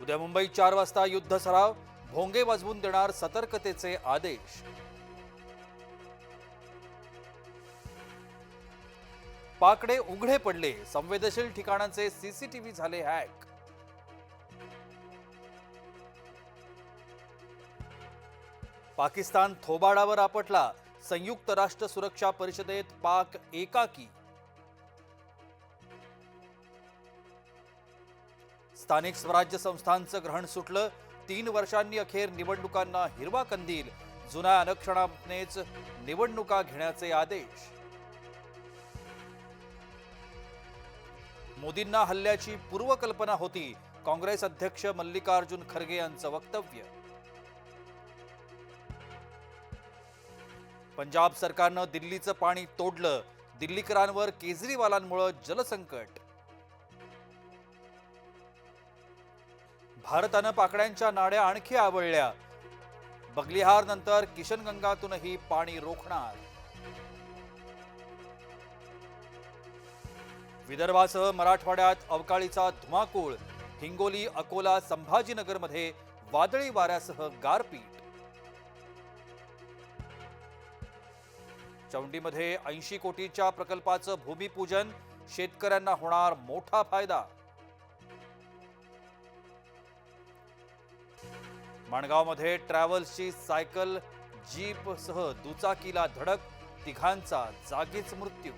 उद्या मुंबईत चार वाजता युद्ध सराव भोंगे वाजवून देणार सतर्कतेचे आदेश. पाकडे उघडे पडले संवेदनशील ठिकाणांचे सीसीटीव्ही झाले हॅक. पाकिस्तान थोबाडावर आपटला संयुक्त राष्ट्र सुरक्षा परिषदेत पाक एकाकी. स्थानिक स्वराज्य संस्थांचं ग्रहण सुटलं. तीन वर्षांनी अखेर निवडणुकांना हिरवा कंदील. जुन्या आरक्षणानेच निवडणुका घेण्याचे आदेश. मोदींना हल्ल्याची पूर्वकल्पना होती. काँग्रेस अध्यक्ष मल्लिकार्जुन खरगे यांचं वक्तव्य. पंजाब सरकारनं दिल्लीचं पाणी तोडलं. दिल्लीकरांवर केजरीवालांमुळे जलसंकट. भारतानं पाकड्यांच्या नाड्या आणखी आवळल्या. बगलिहार नंतर किशनगंगातूनही पाणी रोखणार. विदर्भासह मराठवाड्यात अवकाळीचा धुमाकूळ हिंगोली अकोला संभाजीनगरमध्ये वादळी वाऱ्यासह गारपीट. चौंडीमध्ये ऐंशी कोटीच्या प्रकल्पाचं भूमिपूजन शेतकऱ्यांना होणार मोठा फायदा. माणगावमध्ये ट्रॅव्हल्सची सायकल जीपसह दुचाकीला धडक तिघांचा जागीच मृत्यू